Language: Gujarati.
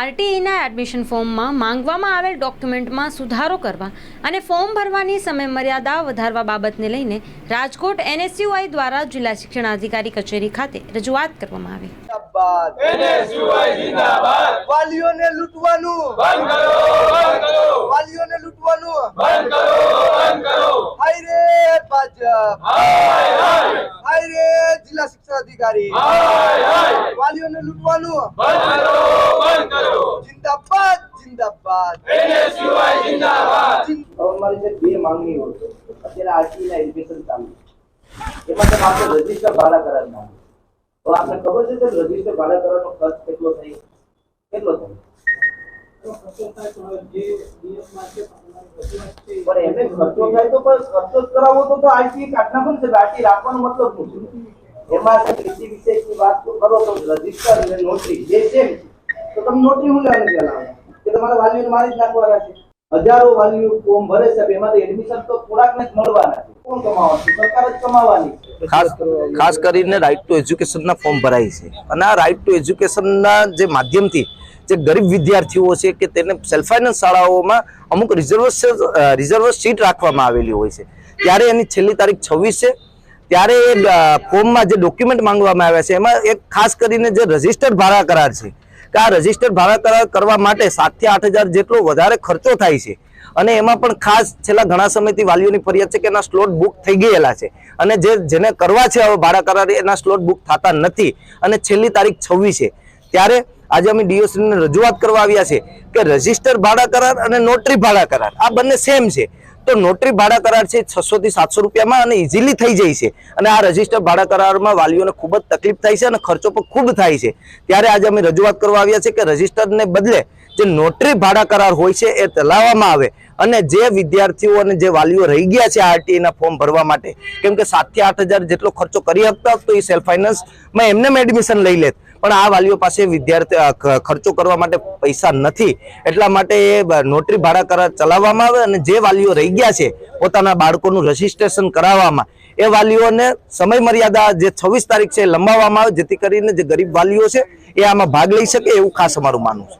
આરટીઈના એડમિશન ફોર્મમાં માંગવામાં આવેલ ડોક્યુમેન્ટમાં સુધારો કરવા અને ફોર્મ ભરવાની સમયમર્યાદા વધારવા બાબતને લઈને રાજકોટ એનએસયુઆઈ દ્વારા જિલ્લા શિક્ષણાધિકારી કચેરી ખાતે રજૂઆત કરવામાં આવી. એનએસયુઆઈ જિંદાબાદ. વાલીઓને લૂંટવાનું. બંધ કરો વાલીઓને લૂંટવાનું. બંધ કરો બંધ કરો. હાય રે ભાજપ. હાય હાય. હાય રે જિલ્લા શિક્ષણ અધિકારી હાય. વાલીઓને લૂંટવાનું. બંધ કરો બંધ કરો. જિંદાબાદ જિંદાબાદ. એનએસયુઆઈ જિંદાબાદ. અમારી જે બે માંગણીઓ અત્યારે આરટી ના એજ્યુકેશન ચાલુ એમાં તમે આપણે રજિસ્ટર ભાડા કરાર માંગો તો આપણે ખબર છે કે રજિસ્ટર ભાડા કરવાનો ખર્ચ કેટલો થાય? કેટલો થાય? પણ એમને ખર્ચો થાય તો પણ ખર્ચો જ કરાવો તો તો આરટી કાઢના પણ છે આરટી રાખવાનો મતલબ શું છે? એમાં કૃષિ વિષયની વાત કરો તો રજિસ્ટર અને નોટરી જે છે. તો તમે નોટરી હું લેવાનું લાવો કે તમારા વાલીઓને મારી જ નાખવાના છે. હજારો વાલીઓ ફોર્મ ભરે છે એમાંથી એડમિશન તો થોડાકને જ મળવાના છે. કોણ કમાવાનું સરકાર જ કમાવાની ખાસ કરીને રાઇટ ટુ એજ્યુકેશનના ફોર્મ ભરાય છે. અને આ રાઇટ ટુ એજ્યુકેશનના જે માધ્યમથી જે ગરીબ વિદ્યાર્થીઓ છે કે તેને સેલ્ફ ફાઇનાન્સ શાળાઓમાં અમુક રિઝર્વ રિઝર્વ સીટ રાખવામાં આવેલી હોય છે. ત્યારે એની છેલ્લી તારીખ છવ્વીસ છે. ત્યારે એ ફોર્મમાં જે ડોક્યુમેન્ટ માંગવામાં આવ્યા છે, એમાં એક ખાસ કરીને જે રજિસ્ટર્ડ ભાડા કરાર છે, કે આ રજિસ્ટર્ડ ભાડા કરાર કરવા માટે સાતથી આઠ હજાર જેટલો વધારે ખર્ચો થાય છે. અને એમાં પણ ખાસ છેલ્લા ઘણા સમયથી વાલીઓની ફરિયાદ છે કે એના સ્લોટ બુક થઈ ગયેલા છે. અને જે, જેને કરવા છે હવે ભાડા કરાર એના સ્લોટ બુક થતા નથી. અને છેલ્લી તારીખ છવ્વીસ છે. ત્યારે આજે અમે ડીઓસીને રજૂઆત કરવા આવ્યા છે કે રજિસ્ટર ભાડા કરાર અને નોટરી ભાડા કરાર, આ બંને સેમ છે. તો નોટરી ભાડા કરાર છે છસો થી સાતસો રૂપિયામાં અને ઇઝીલી થઈ જાય છે. અને આ રજિસ્ટર ભાડા કરારમાં વાલીઓને ખૂબ જ તકલીફ થાય છે અને ખર્ચો પણ ખૂબ થાય છે. ત્યારે આજે અમે રજૂઆત કરવા આવ્યા છે કે રજિસ્ટરને બદલે જે નોટરી ભાડા કરાર હોય છે એ ચલાવવામાં આવે અને જે વિદ્યાર્થીઓ અને જે વાલીઓ રહી ગયા છે આરટીઆઈના ફોર્મ ભરવા માટે, કેમ કે સાતથી આઠ હજાર જેટલો ખર્ચો કરી શકતા તો એ સેલ્ફ ફાઇનાન્સમાં એમને એડમિશન લઈ લેત. પણ આ વાલીઓ પાસે વિદ્યાર્થી ખર્ચો કરવા માટે પૈસા નથી. એટલા માટે એ નોટરી ભાડા કરાર ચલાવવામાં આવે અને જે વાલીઓ રહી ગયા છે પોતાના બાળકોનું રજીસ્ટ્રેશન કરાવવામાં, એ વાલીઓને સમય મર્યાદા જે છવ્વીસ તારીખ છે લંબાવવામાં આવે, જેથી કરીને જે ગરીબ વાલીઓ છે એ આમાં ભાગ લઈ શકે એવું ખાસ અમારું માનવું છે.